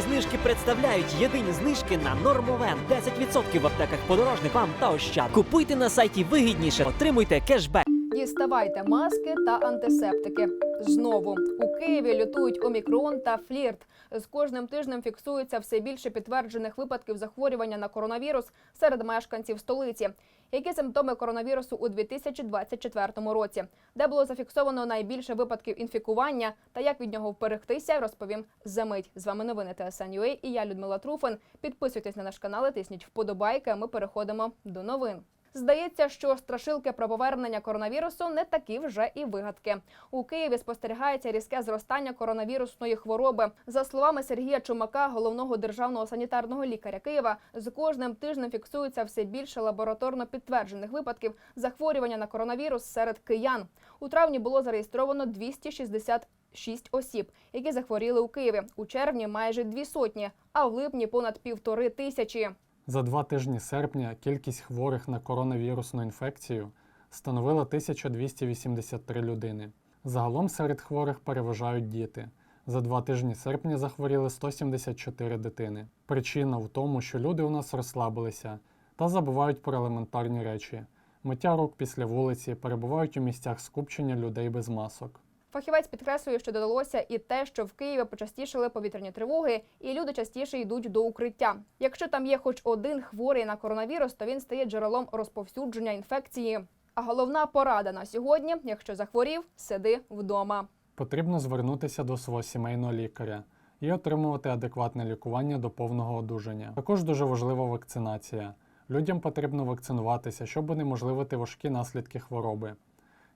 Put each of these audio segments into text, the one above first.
Знижки представляють єдині знижки на Нормовен. 10% в аптеках подорожник вам та ощад. Купуйте на сайті вигідніше, отримуйте кешбек. Діставайте маски та антисептики. Знову у Києві лютують омікрон та флірт. З кожним тижнем фіксується все більше підтверджених випадків захворювання на коронавірус серед мешканців столиці. Які симптоми коронавірусу у 2024 році? Де було зафіксовано найбільше випадків інфікування та як від нього вберегтися, розповім за мить. З вами новини ТСН.UA і я Людмила Труфан. Підписуйтесь на наш канал, тисніть вподобайки. а Ми переходимо до новин. Здається, що страшилки про повернення коронавірусу не такі вже і вигадки. У Києві спостерігається різке зростання коронавірусної хвороби. За словами Сергія Чумака, головного державного санітарного лікаря Києва, з кожним тижнем фіксується все більше лабораторно підтверджених випадків захворювання на коронавірус серед киян. У травні було зареєстровано 266 осіб, які захворіли у Києві. У червні майже дві сотні, а в липні понад півтори тисячі. За два тижні серпня кількість хворих на коронавірусну інфекцію становила 1283 людини. Загалом серед хворих переважають діти. За два тижні серпня захворіли 174 дитини. Причина в тому, що люди у нас розслабилися та забувають про елементарні речі: миття рук після вулиці, перебувають у місцях скупчення людей без масок. Фахівець підкреслює, що додалося і те, що в Києві почастішили повітряні тривоги, і люди частіше йдуть до укриття. Якщо там є хоч один хворий на коронавірус, то він стає джерелом розповсюдження інфекції. А головна порада на сьогодні: якщо захворів, сиди вдома. Потрібно звернутися до свого сімейного лікаря і отримувати адекватне лікування до повного одужання. Також дуже важлива вакцинація. Людям потрібно вакцинуватися, щоб унеможливити важкі наслідки хвороби.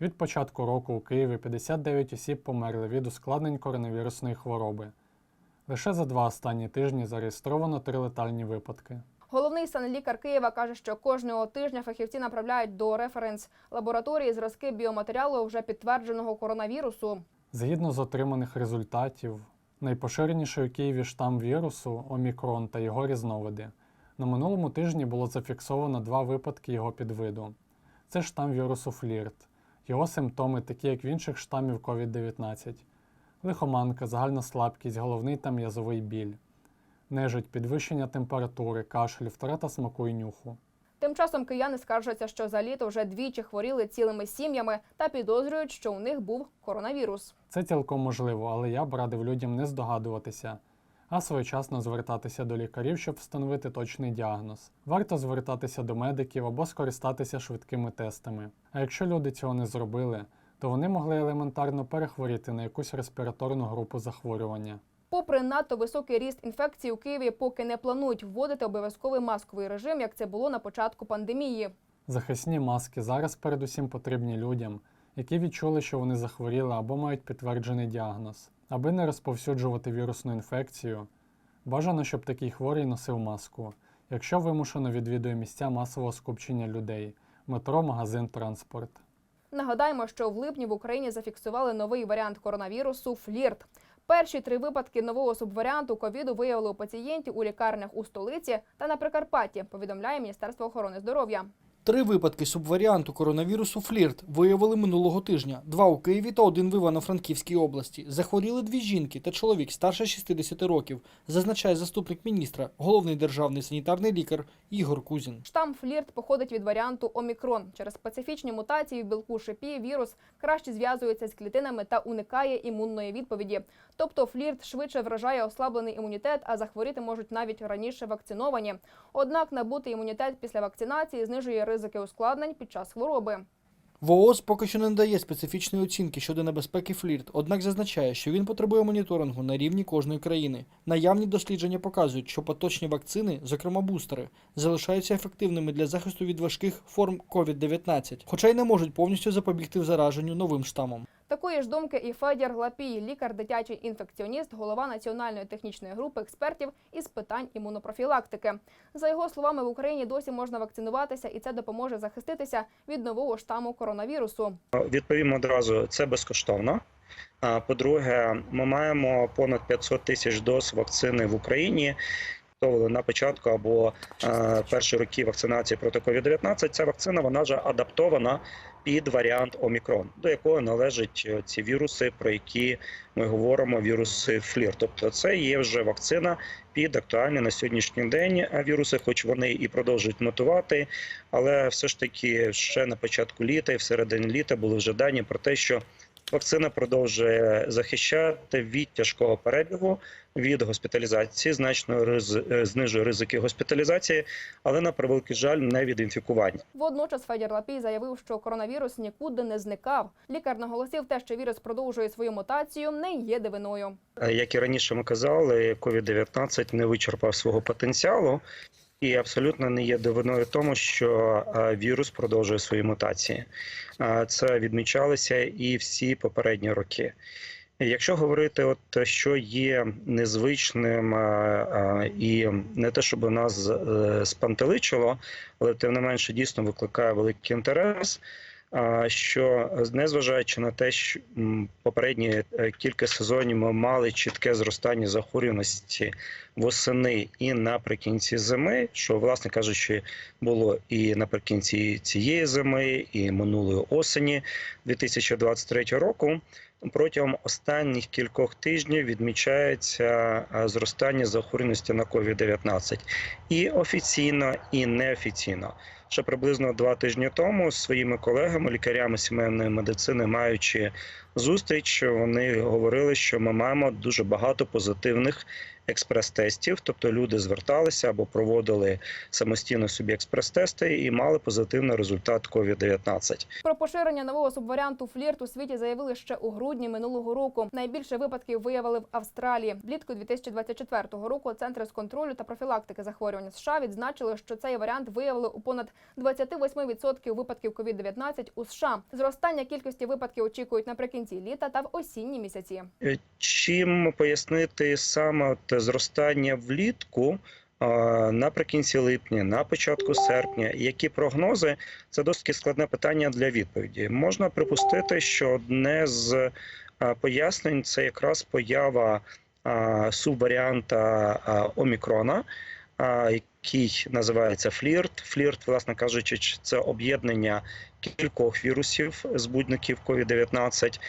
Від початку року у Києві 59 осіб померли від ускладнень коронавірусної хвороби. Лише за два останні тижні зареєстровано три летальні випадки. Головний санлікар Києва каже, що кожного тижня фахівці направляють до референс лабораторії зразки біоматеріалу вже підтвердженого коронавірусу. Згідно з отриманих результатів, найпоширеніший у Києві штам вірусу Омікрон та його різновиди. На минулому тижні було зафіксовано два випадки його підвиду. Це штам вірусу флірт. Його симптоми такі, як в інших штамів COVID-19: лихоманка, загальна слабкість, головний та м'язовий біль, нежить, підвищення температури, кашель, втрата смаку і нюху. Тим часом кияни скаржаться, що за літо вже двічі хворіли цілими сім'ями та підозрюють, що у них був коронавірус. Це цілком можливо, але я б радив людям не здогадуватися, а своєчасно звертатися до лікарів, щоб встановити точний діагноз. Варто звертатися до медиків або скористатися швидкими тестами. А якщо люди цього не зробили, то вони могли елементарно перехворіти на якусь респіраторну групу захворювання. Попри надто високий ріст інфекцій у Києві, поки не планують вводити обов'язковий масковий режим, як це було на початку пандемії. Захисні маски зараз передусім потрібні людям, які відчули, що вони захворіли або мають підтверджений діагноз. Аби не розповсюджувати вірусну інфекцію, бажано, щоб такий хворий носив маску, якщо вимушено відвідує місця масового скупчення людей метро, магазин, транспорт. Нагадаємо, що в липні в Україні зафіксували новий варіант коронавірусу флірт. Перші три випадки нового субваріанту ковіду виявили у пацієнтів у лікарнях у столиці та на Прикарпатті. Повідомляє Міністерство охорони здоров'я. Три випадки субваріанту коронавірусу флірт виявили минулого тижня: два у Києві та один в Івано-Франківській області. Захворіли дві жінки та чоловік старше 60 років, зазначає заступник міністра, головний державний санітарний лікар Ігор Кузін. Штам флірт походить від варіанту омікрон. Через специфічні мутації в білку шипі вірус краще зв'язується з клітинами та уникає імунної відповіді. Тобто флірт швидше вражає ослаблений імунітет, а захворіти можуть навіть раніше вакциновані. Однак набути імунітет після вакцинації знижує ризики ускладнень під час хвороби. ВООЗ поки що не надає специфічної оцінки щодо небезпеки флірт, однак зазначає, що він потребує моніторингу на рівні кожної країни. Наявні дослідження показують, що поточні вакцини, зокрема бустери, залишаються ефективними для захисту від важких форм COVID-19, хоча й не можуть повністю запобігти зараженню новим штамом. Такої ж думки і Федір Лапій, лікар, дитячий інфекціоніст, голова національної технічної групи експертів із питань імунопрофілактики. За його словами, в Україні досі можна вакцинуватися, і це допоможе захиститися від нового штаму коронавірусу. Відповім одразу, це безкоштовно. А, По-друге, ми маємо понад 500 тисяч доз вакцини в Україні. То на початку або е, перші роки вакцинації проти COVID-19 ця вакцина вона вже адаптована під варіант Омікрон, до якого належать е, ці віруси, про які ми говоримо, віруси флір. Тобто, це є вже вакцина під актуальні на сьогоднішній день віруси, хоч вони і продовжують мутувати, але все ж таки ще на початку літа і в середині літа були вже дані про те, що вакцина продовжує захищати від тяжкого перебігу, від госпіталізації, значно риз... е, знижує ризики госпіталізації, але на превеликий жаль, не від інфікування. Водночас Федір Лапій заявив, що коронавірус нікуди не зникав. Лікар наголосив те, що вірус продовжує свою мутацію, не є дивиною. Е, Як і раніше ми казали, COVID-19 не вичерпав свого потенціалу. І абсолютно не є дивиною тому, що е, вірус продовжує свої мутації. Е, Це відмічалося і всі попередні роки. Якщо говорити, от що є незвичним е, і не те, щоб нас спантеличило, але тим не менше дійсно викликає великий інтерес. Що незважаючи на те, що попередні е, кілька сезонів ми мали чітке зростання захворюваності восени і наприкінці зими, що, власне кажучи, було і наприкінці цієї зими, і минулої осені 2023 року. Протягом останніх кількох тижнів відмічається зростання захворюваності на COVID-19 і офіційно, і неофіційно. Ще приблизно два тижні тому з своїми колегами, лікарями сімейної медицини, маючи зустріч, вони говорили, що ми маємо дуже багато позитивних експрес-тестів, тобто люди зверталися або проводили самостійно собі експрес-тести і мали позитивний результат COVID-19. Про поширення нового субваріанту флірт у світі заявили ще у грудні минулого року. Найбільше випадків виявили в Австралії. Влітку 2024 року центри з контролю та профілактики захворювань США відзначили, що цей варіант виявили у понад 28% випадків COVID-19 у США. Зростання кількості випадків очікують наприкінці літа та в осінні місяці. Е, Чим пояснити саме от зростання влітку наприкінці липня, на початку серпня? Які прогнози? Це досить складне питання для відповіді. Можна припустити, що одне з пояснень це якраз поява субваріанта Омікрона. Який називається флірт. Флірт, власне кажучи, це об'єднання кількох вірусів збудників COVID-19,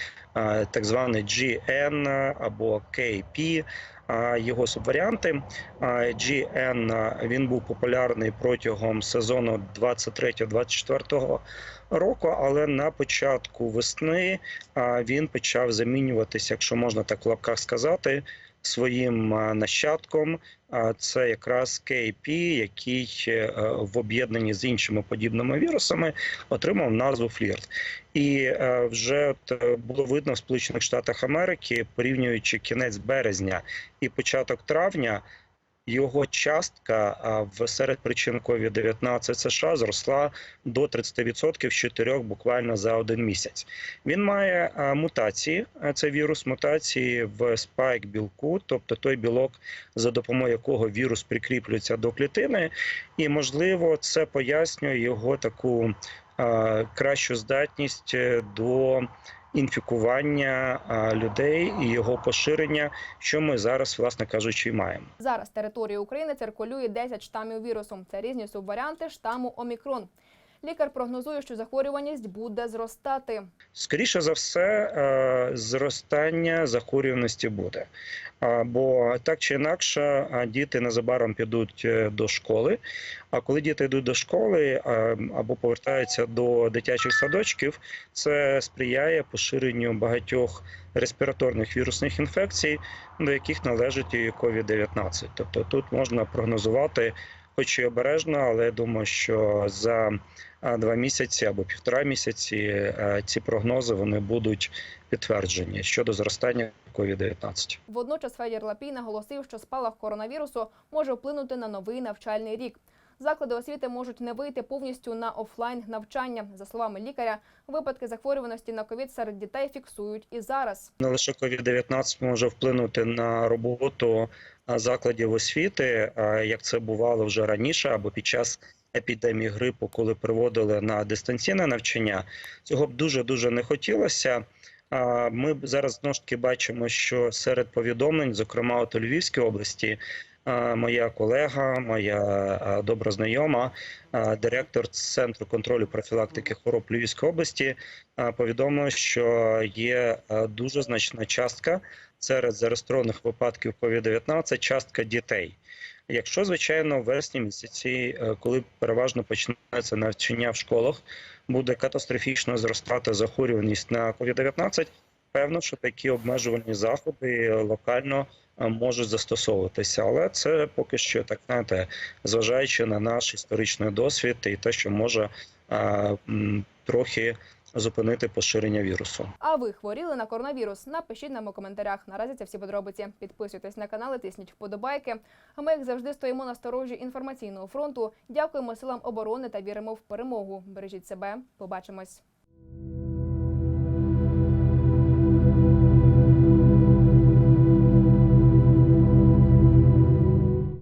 так званий GN або KP, його субваріанти. GN він був популярний протягом сезону 23-24 року, але на початку весни він почав замінюватися, якщо можна так в лапках сказати, своїм нащадком. А, Це якраз KP, який е, в об'єднанні з іншими подібними вірусами отримав назву флірт. І е, вже е, було видно в Сполучених Штатах Америки, порівнюючи кінець березня і початок травня, його частка в серед причин COVID-19 США зросла до 30% з 4 буквально за один місяць. Він має мутації. Це вірус мутації в спайк білку, тобто той білок, за допомогою якого вірус прикріплюється до клітини, і можливо це пояснює його таку кращу здатність е, до інфікування людей і його поширення, що ми зараз, власне кажучи, і маємо. Зараз територією України циркулює 10 штамів вірусу. Це різні субваріанти штаму Омікрон. Лікар прогнозує, що захворюваність буде зростати. Скоріше за все, е, зростання захворюваності буде. Бо так чи інакше, діти незабаром підуть е, до школи. А коли діти йдуть до школи або повертаються до дитячих садочків, це сприяє поширенню багатьох респіраторних вірусних інфекцій, до яких належить і COVID-19. Тобто тут можна прогнозувати, хоч і обережно, але я думаю, що за два місяці або півтора місяці ці прогнози вони будуть підтверджені щодо зростання COVID-19. Водночас Федір Лапій наголосив, що спалах коронавірусу може вплинути на новий навчальний рік. Заклади освіти можуть не вийти повністю на офлайн навчання. За словами лікаря, випадки захворюваності на ковід серед дітей фіксують і зараз. Не лише COVID-19 може вплинути на роботу закладів освіти, а, як це бувало вже раніше, або під час епідемії грипу, коли приводили на дистанційне навчання. Цього б дуже дуже не хотілося. Ми зараз знову ж таки бачимо, що серед повідомлень, зокрема от у Львівській області, е, моя колега, моя добра знайома, директор центру контролю профілактики хвороб Львівської області, повідомила, що є дуже значна частка серед зареєстрованих випадків COVID-19 частка дітей. Якщо, звичайно, в вересні місяці, е, коли переважно починається навчання в школах, буде катастрофічно зростати захворюваність на COVID-19, певно, що такі обмежувальні заходи локально можуть застосовуватися. Але це поки що так знаєте, зважаючи на наш історичний досвід і те, що може е, м, трохи зупинити поширення вірусу. А ви хворіли на коронавірус? Напишіть нам у коментарях. Наразі це всі подробиці. Підписуйтесь на канал, і тисніть вподобайки. А ми, як завжди, стоїмо на сторожі інформаційного фронту. Дякуємо силам оборони та віримо в перемогу. Бережіть себе. Побачимось.